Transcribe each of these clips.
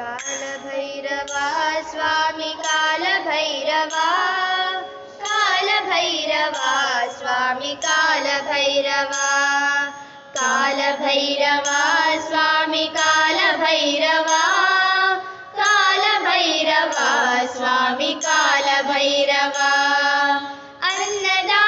कालभैरवा स्वामी कालभैरवा। कालभैरवा स्वामी कालभैरवा। कालभैरवा स्वामी कालभैरवा। कालभैरवा स्वामी कालभैरवा। अन्नदा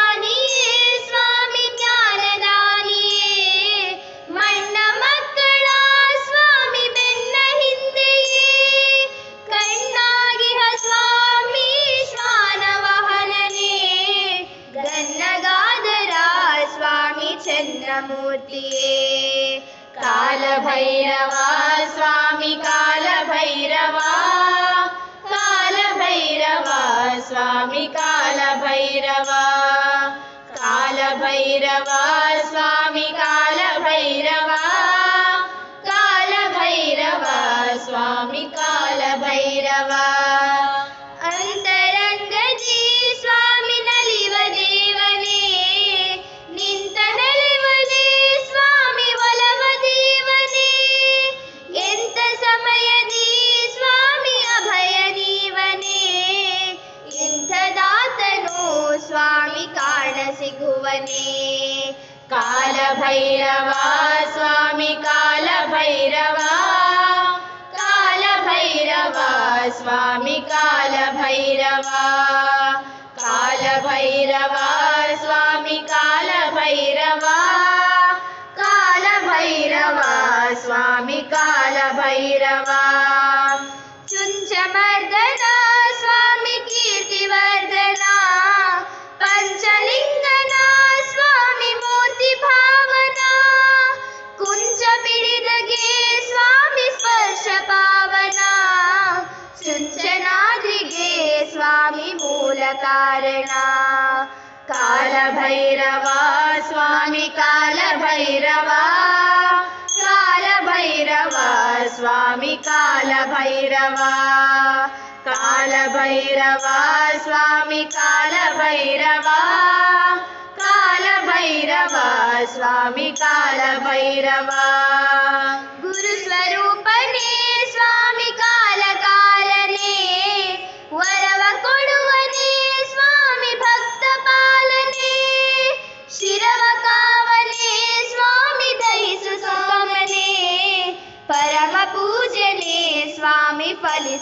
कालभैरवा स्वामी कालभैरवा। कालभैरवा स्वामी कालभैरवा। कालभैरवा स्वामी भगवती कालभैरवा स्वामी कालभैरवा। कालभैरवा स्वामी कालभैरवा। कालभैरवा काल कालभैरवा स्वामी कालभैरवा। कालभैरवा स्वामी कालभैरवा। कालभैरवा स्वामी कालभैरवा। कालभैरवा स्वामी कालभैरवा।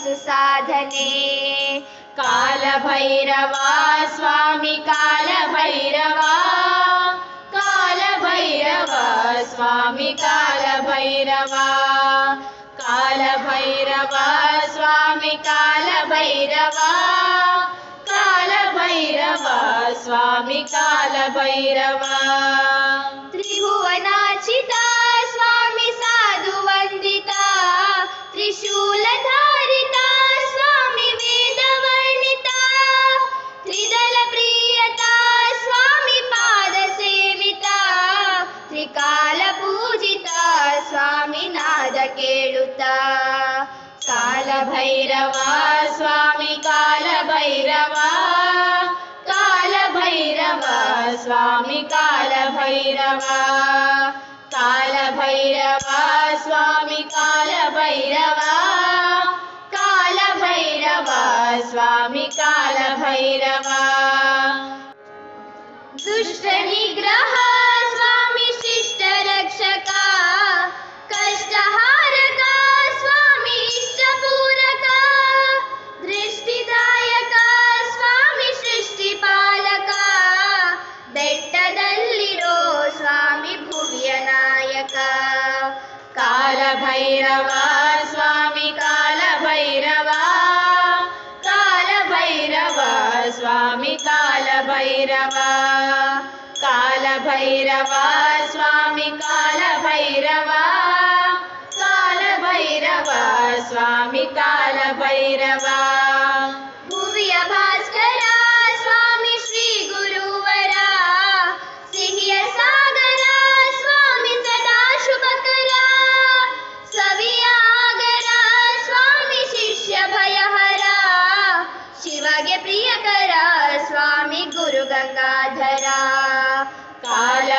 सुसाधने। कालभैरवा स्वामी कालभैरवा। कालभैरवा स्वामी कालभैरवा। कालभैरवा स्वामी कालभैरवा। कालभैरवा स्वामी कालभैरवा। त्रिभुवनाचिता स्वामी कालभैरवा। कालभैरवा स्वामी कालभैरवा। कालभैरवा स्वामी कालभैरवा। दुष्टनिग्रह ಬೆಟ್ಟದಲ್ಲಿರೋ ಸ್ವಾಮಿ ಭುವಿಯ ನಾಯಕ ಕಾಲಭೈರವ ಸ್ವಾಮಿ ಕಾಲಭೈರವ ಕಾಲಭೈರವ ಸ್ವಾಮಿ ಕಾಲಭೈರವ ಕಾಲಭೈರವ ಸ್ವಾಮಿ ಕಾಲಭೈರವ ಕಾಲಭೈರವ ಸ್ವಾಮಿ ಕಾಲಭೈರವ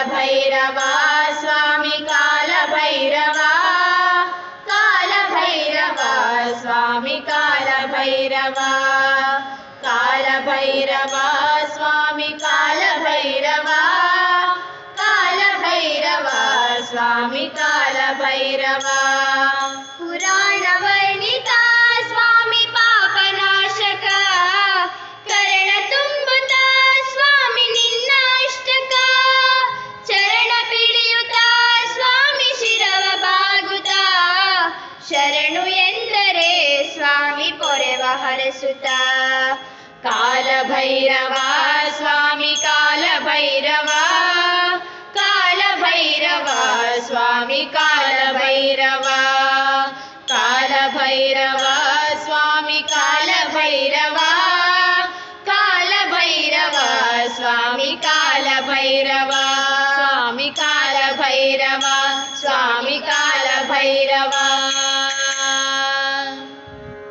कालभैरवा स्वामी कालभैरवा कालभैरवा स्वामी कालभैरवा कालभैरवा स्वामी कालभैरवा कालभैरवा स्वामी कालभैरवा। कालभैरवा स्वामी कालभैरवा। कालभैरवा स्वामी कालभैरवा। कालभैरवा स्वामी कालभैरवा। कालभैरवा स्वामी कालभैरवा। स्वामी कालभैरवा स्वामी कालभैरवा।